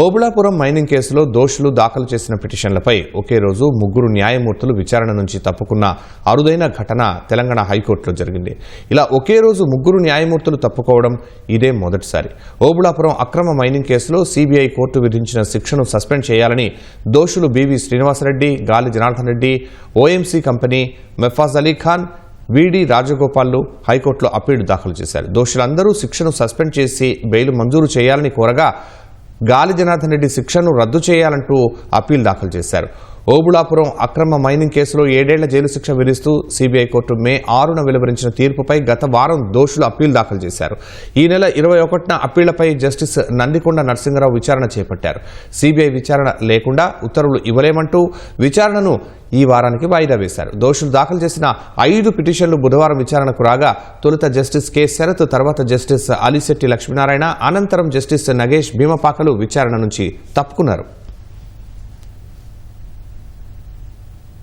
Obulapuram mining కేసులో దోషులు దాఖలు చేసిన పిటిషన్లపై ఒకే రోజు ముగ్గురు న్యాయమూర్తులు విచారణ నుంచి తప్పుకున్న అరుదైన ఘటన తెలంగాణ హైకోర్టులో జరిగింది. ఇలా ఒకే రోజు ముగ్గురు న్యాయమూర్తులు తప్పుకోవడం ఇదే మొదటిసారి. ఓబుళాపురం అక్రమ మైనింగ్ కేసులో సీబీఐ కోర్టు విధించిన శిక్షను సస్పెండ్ చేయాలని దోషులు BV Srinivasareddy Gali Janardhan Reddy OMC company Mefaz Ali Khan VD రాజగోపాల్లు హైకోర్టులో అప్పీలు దాఖలు చేశారు. దోషులందరూ శిక్షను సస్పెండ్ చేసి బెయిల్ మంజూరు చేయాలని కోరగా గాలి జనార్దన్ రెడ్డి శిక్షను రద్దు చేయాలంటూ అప్పీల్ దాఖలు చేశారు. ఓబుళాపురం అక్రమ మైనింగ్ కేసులో ఏడేళ్ళ జైలు శిక్ష విధిస్తూ సిబిఐ కోర్టు మే ఆరున వెలువరించిన తీర్పుపై గత వారం దోషులు అప్పీల్ దాఖలు చేశారు. ఈ నెల ఇరవై ఒకటిన అప్పీళ్ళపై జస్టిస్ నందికొండ నరసింహరావు విచారణ చేపట్టారు. సిబిఐ విచారణ లేకుండా ఉత్తర్వులు ఇవ్వలేమంటూ విచారణను ఈ వారానికి వాయిదా వేశారు. దోషులు దాఖలు చేసిన ఐదు పిటిషన్లు బుధవారం విచారణకు రాగా తొలుత జస్టిస్ కె. శరత్ తర్వాత జస్టిస్ అలిశెట్టి లక్ష్మీనారాయణ అనంతరం జస్టిస్ నగేష్ భీమపాకలు విచారణ నుంచి తప్పుకున్నారు.